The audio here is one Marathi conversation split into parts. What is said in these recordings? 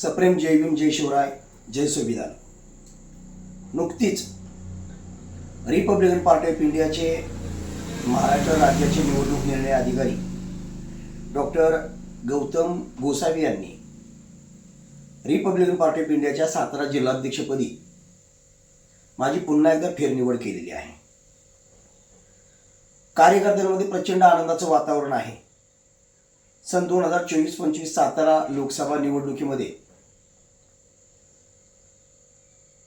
सप्रेम जय भीम जय शिवराय जय संविधान. नुकतीच रिपब्लिकन पार्टी ऑफ इंडियाचे महाराष्ट्र राज्याचे निवडणूक निर्णय अधिकारी डॉक्टर गौतम गोसावी यांनी रिपब्लिकन पार्टी ऑफ इंडियाच्या सातारा जिल्हाध्यक्षपदी माझी पुन्हा एकदा फेरनिवड केलेली आहे. कार्यकर्त्यांमध्ये प्रचंड आनंदाचं वातावरण आहे. सन दोन हजार चोवीस पंचवीस सातारा लोकसभा निवडणुकीमध्ये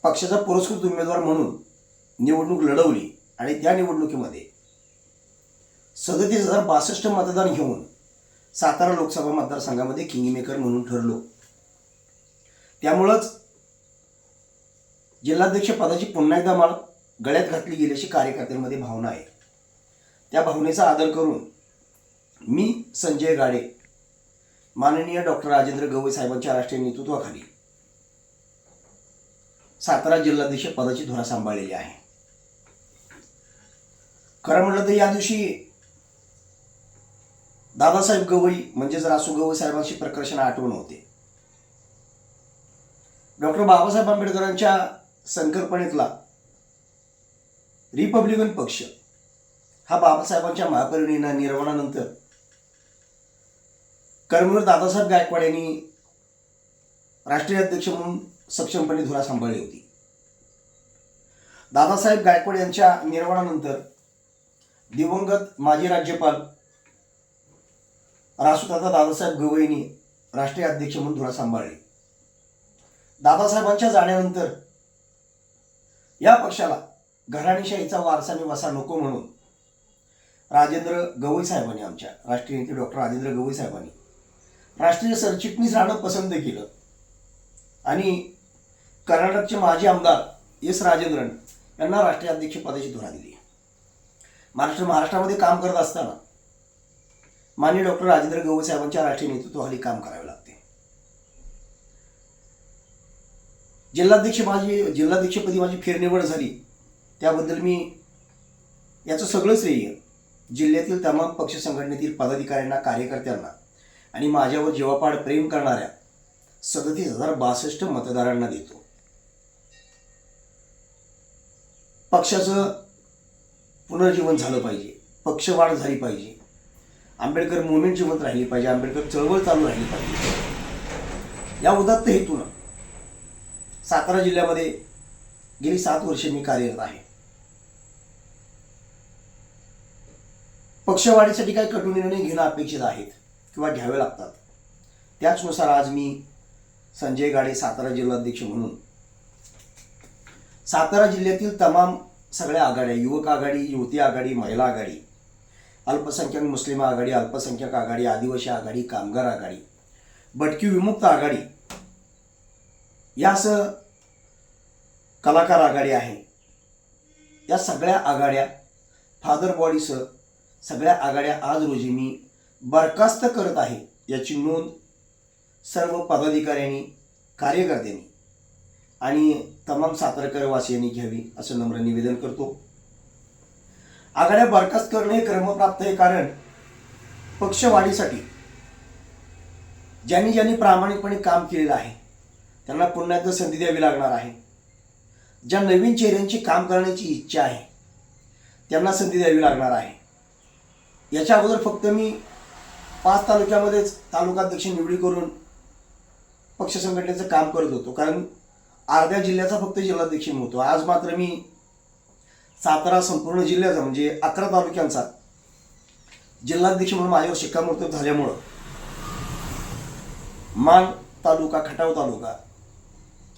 पक्षाचा पुरस्कृत उमेदवार म्हणून निवडणूक लढवली आणि त्या निवडणुकीमध्ये सदतीस हजार बासष्ट मतदान घेऊन सातारा लोकसभा मतदारसंघामध्ये किंगमेकर म्हणून ठरलो. त्यामुळंच जिल्हाध्यक्ष पदाची पुन्हा एकदा मला गळ्यात घातली गेल्याची कार्यकर्त्यांमध्ये भावना आहे. त्या भावनेचा आदर करून मी संजय गाडे माननीय डॉक्टर राजेंद्र गवई साहेबांच्या राष्ट्रीय नेतृत्वाखाली सातारा जिल्हाध्यक्ष पदाची धुरा सांभाळलेली आहे. खरं म्हटलं तर या दिवशी दादासाहेब गवई म्हणजेच रासू गवई साहेबांची प्रकर्षण आठवण होते. डॉक्टर बाबासाहेब आंबेडकरांच्या संकल्पनेतला रिपब्लिकन पक्ष हा बाबासाहेबांच्या महापरिणीना निर्माणानंतर कर्मवीर दादासाहेब गायकवाड यांनी राष्ट्रीय अध्यक्ष म्हणून सक्षमपणे धुरा सांभाळली होती. दादासाहेब गायकवाड यांच्या निर्वाणानंतर दिवंगत माजी राज्यपाल रासूदादा दादासाहेब गवईनी राष्ट्रीय अध्यक्ष म्हणून धुरा सांभाळली. दादासाहेबांच्या जाण्यानंतर या पक्षाला घराणेशाहीचा वारसा निवासा नको म्हणून राजेंद्र गवई साहेबांनी आमच्या राष्ट्रीय नेते डॉक्टर राजेंद्र गवई साहेबांनी राष्ट्रीय सरचिटणीस राहणं पसंत केलं आणि कर्नाटकचे माजी आमदार एस राजेंद्रन यांना राष्ट्रीय अध्यक्षपदाची धुरा दिली. महाराष्ट्र महाराष्ट्रामध्ये काम करत असताना माननीय डॉक्टर राजेंद्र गवई साहेबांच्या राष्ट्रीय नेतृत्वाखाली काम करावे लागते. जिल्हाध्यक्ष माझी जिल्हाध्यक्षपदी माझी फेरनिवड झाली. त्याबद्दल मी याचं सगळं श्रेय जिल्ह्यातील तमाम पक्ष संघटनेतील पदाधिकाऱ्यांना कार्यकर्त्यांना आणि माझ्यावर जीवापाड प्रेम करणाऱ्या सदतीस हजार बासष्ट मतदारांना देतो. पक्षाचं पुनर्जीवन झालं पाहिजे. पक्षवाढ झाली पाहिजे. आंबेडकर मुवमेंट जिवंत राहिली पाहिजे. आंबेडकर चळवळ चालू राहिली पाहिजे. या उदात्त हेतूनं सातारा जिल्ह्यामध्ये गेली सात वर्षे मी कार्यरत आहे. पक्षवाढीसाठी काही कठोर निर्णय घेणं अपेक्षित आहेत किंवा घ्यावे लागतात. त्याचनुसार आज मी संजय गाडे सातारा जिल्हाध्यक्ष म्हणून सातारा जिल्ह्यातील तमाम सगळ्या आघाड्या युवक आघाडी युवती आघाडी महिला आघाडी अल्पसंख्याक मुस्लिम आघाडी अल्पसंख्याक आघाडी आदिवासी आघाडी कामगार आघाडी भटकी विमुक्त आघाडी यासह कलाकार आघाडी आहे. या सगळ्या आघाड्या फादर बॉडीसह सगळ्या आघाड्या आज रोजी मी बरखास्त करत आहे. याची नोंद सर्व पदाधिकाऱ्यांनी कार्यकर्त्यांनी आणि तमाम सातारकर वासियांनी घ्यावी असं नम्र निवेदन करतो. आघाड्या बरखास्त करणे हे क्रमप्राप्त आहे कारण पक्षवाढीसाठी ज्यांनी ज्यांनी प्रामाणिकपणे काम केलेलं आहे त्यांना पुन्हा एकदा संधी द्यावी लागणार आहे. ज्या नवीन चेहऱ्यांची काम करण्याची इच्छा आहे त्यांना संधी द्यावी लागणार आहे. याच्या अगोदर फक्त मी पाच तालुक्यामध्येच तालुकाध्यक्ष निवडी करून पक्ष संघटनेचं काम करत होतो कारण अर्ध्या जिल्ह्याचा फक्त जिल्हाध्यक्ष मी होतो आज मात्र मी सातारा संपूर्ण जिल्ह्याचा म्हणजे अकरा तालुक्यांचा जिल्हाध्यक्ष म्हणून माझ्यावर शिक्कामोर्तब झाल्यामुळं मान तालुका खटाव तालुका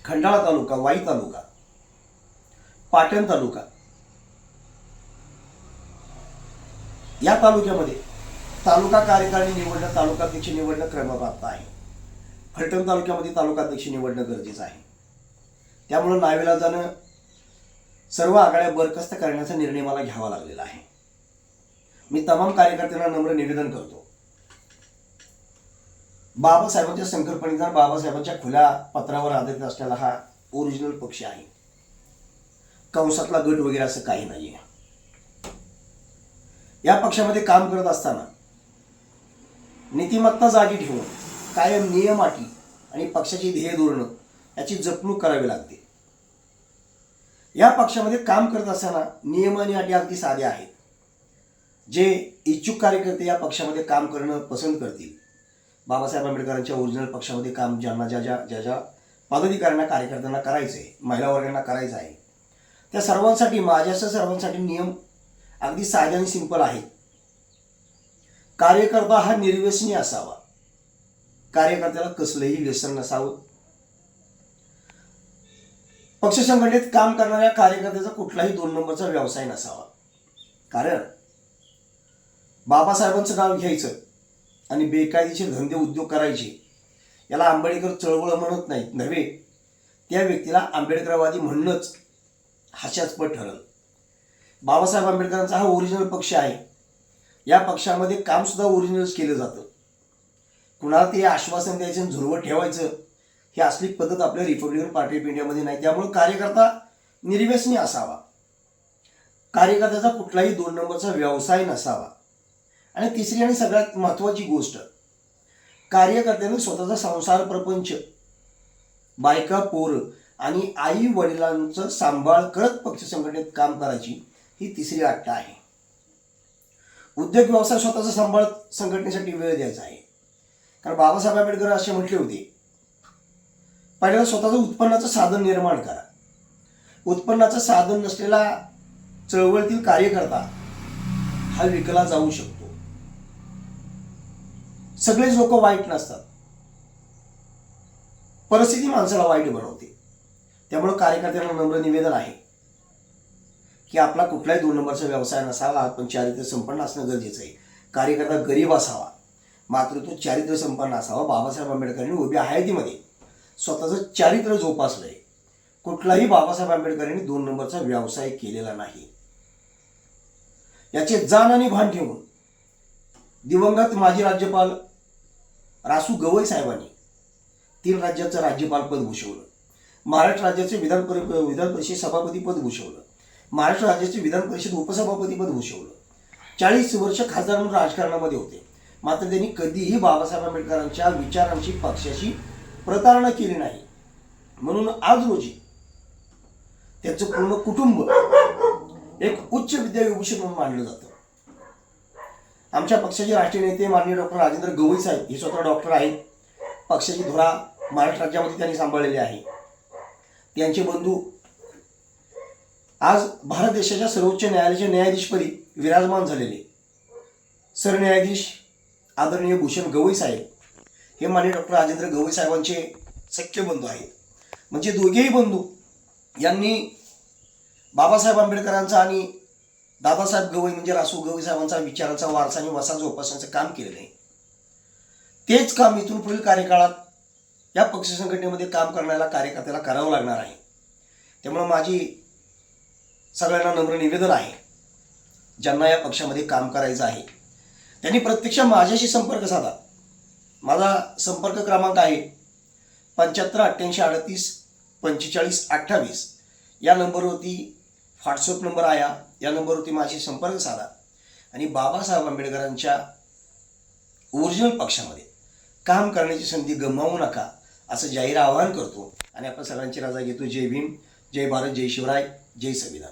खंडाळा तालुका वाई तालुका पाटण तालुका या तालुक्यामध्ये तालुका कार्यकारिणी निवडणं तालुकाध्यक्ष निवडणं क्रमप्राप्त आहे. फलटण तालुक्यामध्ये तालुकाध्यक्ष निवडणं गरजेचं आहे. त्यामुळं नाविलाजानं सर्व आघाड्या बरखास्त करण्याचा निर्णय मला घ्यावा लागलेला आहे. मी तमाम कार्यकर्त्यांना नम्र निवेदन करतो. बाबासाहेबांच्या संकल्पनेचा बाबासाहेबांच्या खुल्या पत्रावर आधारित असलेला हा ओरिजिनल पक्ष आहे. कंसातला गट वगैरे असं काही नाही आहे या पक्षामध्ये काम करत असताना नीतिमत्ता जागी ठेवून कायम नियम अटी आणि पक्षाची ध्येय धोरणं याची जपणूक करावी लागते. या पक्षामध्ये काम करत असताना नियम आणि अटी अगदी साध्या आहेत. जे इच्छुक कार्यकर्ते या पक्षामध्ये काम करणं पसंत करतील. बाबासाहेब आंबेडकरांच्या ओरिजिनल पक्षामध्ये काम ज्यांना ज्या ज्या ज्या ज्या पदाधिकाऱ्यांना कार्यकर्त्यांना करायचं आहे महिला वर्गांना करायचं आहे त्या सर्वांसाठी माझ्यासह सर्वांसाठी नियम अगदी साधे आणि सिंपल आहेत. कार्यकर्ता हा निर्व्यसनी असावा. कार्यकर्त्याला कसलंही व्यसन नसावं. पक्ष संघटनेत काम करणाऱ्या कार्यकर्त्याचा कुठलाही दोन नंबरचा व्यवसाय नसावा. कारण बाबासाहेबांचं नाव घ्यायचं आणि बेकायदेशीर धंदे उद्योग करायचे याला आंबेडकर चळवळ म्हणत नाहीत नव्हे. त्या व्यक्तीला आंबेडकरवादी म्हणणंच हास्यास्पद ठरल. बाबासाहेब आंबेडकरांचा हा ओरिजिनल पक्ष आहे. या पक्षामध्ये कामसुद्धा ओरिजिनलच केलं जातं. कुणाला ते आश्वासन द्यायचं आणि झुरवत ठेवायचं ही असली पद्धत आपल्या रिपब्लिकन पार्टी ऑफ इंडियामध्ये नाही. त्यामुळे कार्यकर्ता निर्व्यसनी असावा. कार्यकर्त्याचा कुठलाही दोन नंबरचा व्यवसाय नसावा. आणि तिसरी आणि सगळ्यात महत्त्वाची गोष्ट कार्यकर्त्याने स्वतःचा संसार प्रपंच बायका पोरं आणि आई वडिलांचं सांभाळ करत पक्ष संघटनेत काम करायची ही तिसरी आट्टा आहे. उद्योग व्यवसाय स्वतःचा सांभाळ संघटनेसाठी वेळ द्यायचा आहे. कारण बाबासाहेब आंबेडकर असे म्हटले होते पहिल्यांदा स्वतःचं उत्पन्नाचं साधन निर्माण करा. उत्पन्नाचं साधन नसलेला चळवळीतील कार्यकर्ता हा विकला जाऊ शकतो. सगळेच लोक वाईट नसतात. परिस्थिती माणसाला वाईट बनवते. त्यामुळं कार्यकर्त्यांना नम्र निवेदन आहे की आपला कुठलाही दोन नंबरचा व्यवसाय नसावा पण चारित्र्य संपन्न असणं गरजेचं आहे. कार्यकर्ता गरीब असावा. मात्र तो चारित्र्य संपन्न असावा. बाबासाहेब आंबेडकरांनी उभ्या हयातीमध्ये स्वतःचं चारित्र्य जोपासलंय. कुठलाही बाबासाहेब आंबेडकरांनी दोन नंबरचा व्यवसाय केलेला नाही. याचे जाण आणि भान ठेवून दिवंगत माजी राज्यपाल रासू गवई साहेबांनी तीन राज्याचं राज्यपाल पद भूषवलं. महाराष्ट्र राज्याचे विधान परि विधान परिषद सभापती पद भूषवलं. महाराष्ट्र राज्याचे विधान परिषद उपसभापती पद भूषवलं. चाळीस वर्ष खासदार म्हणून राजकारणामध्ये होते. मात्र त्यांनी कधीही बाबासाहेब आंबेडकरांच्या विचारांची पक्षाशी प्रतारणा केली नाही. म्हणून आज रोजी त्यांचं पूर्ण कुटुंब एक उच्च विद्याविभूषण म्हणून मानलं जातं. आमच्या पक्षाचे राष्ट्रीय नेते माननीय डॉक्टर राजेंद्र गवई साहेब हे स्वतः डॉक्टर आहेत. पक्षाची धुरा महाराष्ट्र राज्यामध्ये त्यांनी सांभाळलेली आहे. त्यांचे बंधू आज भारत देशाच्या सर्वोच्च न्यायालयाचे न्यायाधीशपदी विराजमान झालेले. सरन्यायाधीश आदरणीय भूषण गवई साहेब हे माने डॉक्टर राजेंद्र गवई साहेबांचे सख्य बंधू आहेत. म्हणजे दोघेही बंधू यांनी बाबासाहेब आंबेडकरांचा आणि दादासाहेब गवई म्हणजे रासू गवई साहेबांचा विचाराचा वारसा आणि वसा जोपासण्याचं काम केलेलं आहे. तेच काम इथून पुढील कार्यकाळात या पक्ष संघटनेमध्ये काम करण्याला कार्यकर्त्याला करावं लागणार आहे. त्यामुळं माझी सगळ्यांना नम्र निवेदन आहे ज्यांना या पक्षामध्ये काम करायचं आहे. त्यांनी प्रत्यक्ष माझ्याशी संपर्क साधा. माझा संपर्क क्रमांक आहे पंच्याहत्तर अठ्ठ्याऐंशी अडतीस पंचेचाळीस अठ्ठावीस. या नंबरवरती व्हॉट्सअप नंबर आया या नंबरवरती माझी संपर्क साधा. आणि बाबासाहेब आंबेडकरांच्या ओरिजिनल पक्षामध्ये काम करण्याची संधी गमावू नका असं जाहीर आवाहन करतो. आणि आपण सगळ्यांची रजा घेतो. जय भीम जय भारत जय शिवराय जय संविधान.